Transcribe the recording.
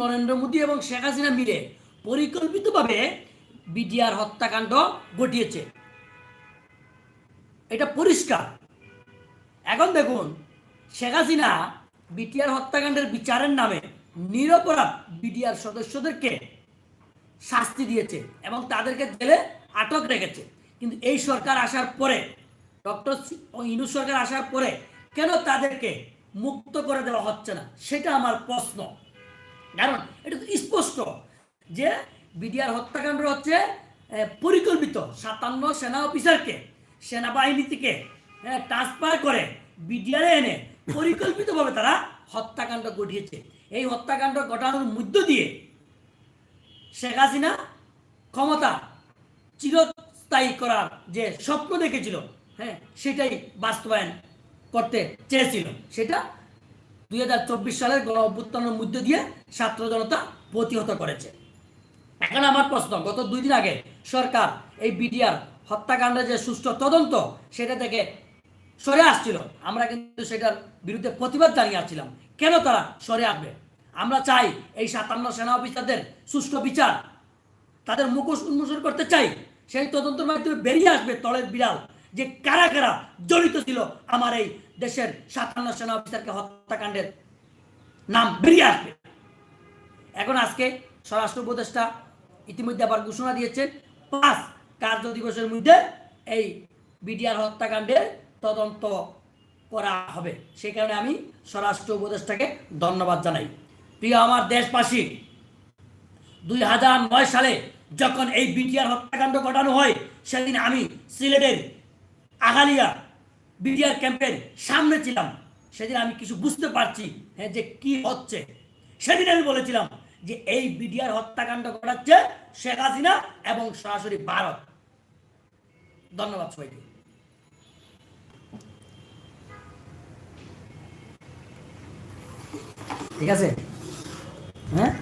নরেন্দ্র মোদী এবং শেখ হাসিনা মিলে পরিকল্পিতভাবে বিডিআর হত্যাকাণ্ড ঘটিয়েছে। এটা পরিষ্কার। এখন দেখুন, শেখ হাসিনা বিটিআর হত্যাকাণ্ডের বিচারের নামে নিরপরাধ বিডিআর সদস্যদেরকে শাস্তি দিয়েছে এবং তাদেরকে জেলে আটক রেখেছে। কিন্তু এই সরকার আসার পরে, ডক্টর ইনু সরকার আসার পরে কেন তাদেরকে মুক্ত করে দেওয়া হচ্ছে না? সেটা আমার প্রশ্ন। কারণ এটা তো স্পষ্ট যে বিডিআর হত্যাকাণ্ড হচ্ছে পরিকল্পিত। সাতান্ন সেনা অফিসারকে সেনাবাহিনী থেকে ট্রান্সফার করে বিডিআরে এনে পরিকল্পিতভাবে তারা হত্যাকাণ্ড ঘটিয়েছে এই হত্যাকাণ্ড ঘটানোর মধ্য দিয়ে শেখ হাসিনা ক্ষমতা চিরস্থায়ী করার যে স্বপ্ন দেখেছিল হ্যাঁ সেটাই বাস্তবায়ন করতে চেয়েছিল। সেটা দুই হাজার চব্বিশ সালের গণ অভ্যুত্থানের মধ্য দিয়ে ছাত্র জনতা প্রতিহত করেছে। এখন আমার প্রশ্ন, গত দুই দিন আগে সরকার এই বিডিআর হত্যাকাণ্ডের যে সুষ্ঠু তদন্ত সেটা থেকে সরে আসছিল, আমরা কিন্তু সেটার বিরুদ্ধে প্রতিবাদ জানিয়ে আসছিলাম। কেন তারা সরে আসবে? আমরা চাই এই সাতান্ন সেনা অফিসারদের সুষ্ঠু বিচার, তাদের মুখোশ উন্মোচন করতে চাই। সেই তদন্তের মাধ্যমে বেরিয়ে আসবে তলের বিড়াল যে কারা কারা জড়িত ছিল আমার এই দেশের সাতান্ন সেনা অফিসারকে হত্যাকাণ্ডের নাম বেরিয়ে আসবে। এখন আজকে স্বরাষ্ট্র উপদেষ্টা ইতিমধ্যে আবার ঘোষণা দিয়েছেন, পাঁচ কার্য দিবসের মধ্যে এই বিডিআর হত্যাকাণ্ডের তদন্ত করা হবে। সেই কারণে আমি স্বরাষ্ট্র উপদেষ্টাকে ধন্যবাদ জানাই। প্রিয় আমার দেশবাসী, দুই হাজার নয় সালে যখন এই বিডিআর হত্যাকাণ্ড ঘটানো হয়, সেদিন আমি সিলেটের আগালিয়া বিডিআর ক্যাম্পের সামনে ছিলাম। সেদিন আমি কিছু বুঝতে পারছি হ্যাঁ যে কি হচ্ছে। সেদিন আমি বলেছিলাম যে এই বিডিআর হত্যাকাণ্ড ঘটাচ্ছে শেখ হাসিনা এবং সরাসরি ভারত। ধন্যবাদ সবাইকে। ঠিক আছে? হ্যাঁ?